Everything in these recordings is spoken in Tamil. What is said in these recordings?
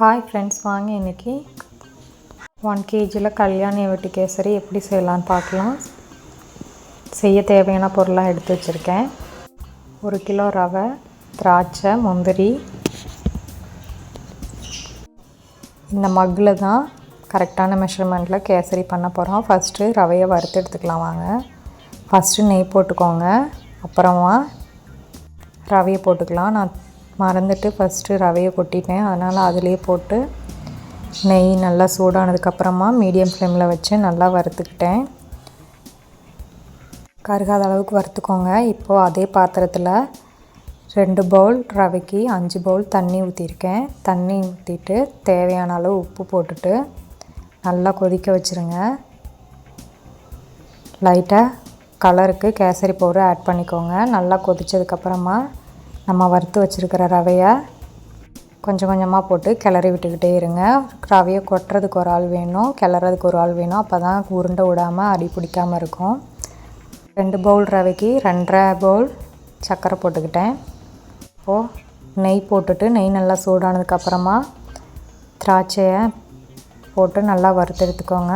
ஹாய் ஃப்ரெண்ட்ஸ் வாங்க இன்றைக்கி ஒன் கேஜியில் கல்யாணி வெட்டி கேசரி எப்படி செய்யலான்னு பார்க்கலாம். செய்ய தேவையான பொருளாக எடுத்து வச்சுருக்கேன். ஒரு கிலோ ரவை திராட்சை முந்திரி. இந்த மக்கில் தான் கரெக்டான மெஷர்மெண்ட்டில் கேசரி பண்ண போகிறோம் ஃபஸ்ட்டு ரவையை வறுத்து எடுத்துக்கலாம் வாங்க. ஃபஸ்ட்டு நெய் போட்டுக்கோங்க. அப்புறமா ரவையை போட்டுக்கலாம். நான் மறந்துட்டு ஃபஸ்ட்டு ரவையை கொட்டிட்டேன். அதனால் அதிலே போட்டு நெய் நல்லா சூடானதுக்கப்புறமா மீடியம் ஃப்ளேமில் வச்சு நல்லா வறுத்துக்கிட்டேன். கருகாத அளவுக்கு வறுத்துக்கோங்க. இப்போது அதே பாத்திரத்தில் ரெண்டு பவுல் ரவைக்கு அஞ்சு பவுல் தண்ணி ஊற்றிருக்கேன் தண்ணி ஊற்றிட்டு தேவையான அளவு உப்பு போட்டுட்டு நல்லா கொதிக்க வச்சுருங்க. லைட்டாக கலருக்கு கேசரி பவுடர் ஆட் பண்ணிக்கோங்க. நல்லா கொதித்ததுக்கப்புறமா நம்ம வறுத்து வச்சுருக்கிற ரவையை கொஞ்சம் கொஞ்சமாக போட்டு கிளறி விட்டுக்கிட்டே இருங்க. ரவையை கொட்டுறதுக்கு ஒரு ஆள் வேணும் கிளறதுக்கு ஒரு ஆள் வேணும். அப்போ தான் உருண்டை விடாமல் அடி பிடிக்காமல் இருக்கும். ரெண்டு பவுல் ரவைக்கு ரெண்டரை பவுல் சர்க்கரை போட்டுக்கிட்டேன். இப்போது நெய் போட்டுட்டு நெய் நல்லா சூடானதுக்கப்புறமா திராட்சையை போட்டு நல்லா வறுத்து எடுத்துக்கோங்க.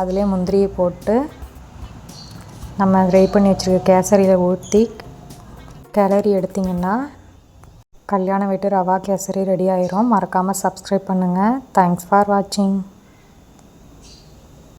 அதிலே முந்திரியை போட்டு நம்ம ரெடி பண்ணி வச்சுருக்க கேசரியில் ஊற்றி கிளறி எடுத்திங்கன்னா கல்யாண வீட்டு ரவா கேசரி ரெடி ஆயிரும். மறக்காமல் சப்ஸ்கிரைப் பண்ணுங்கள் தேங்க்ஸ் ஃபார் வாட்சிங்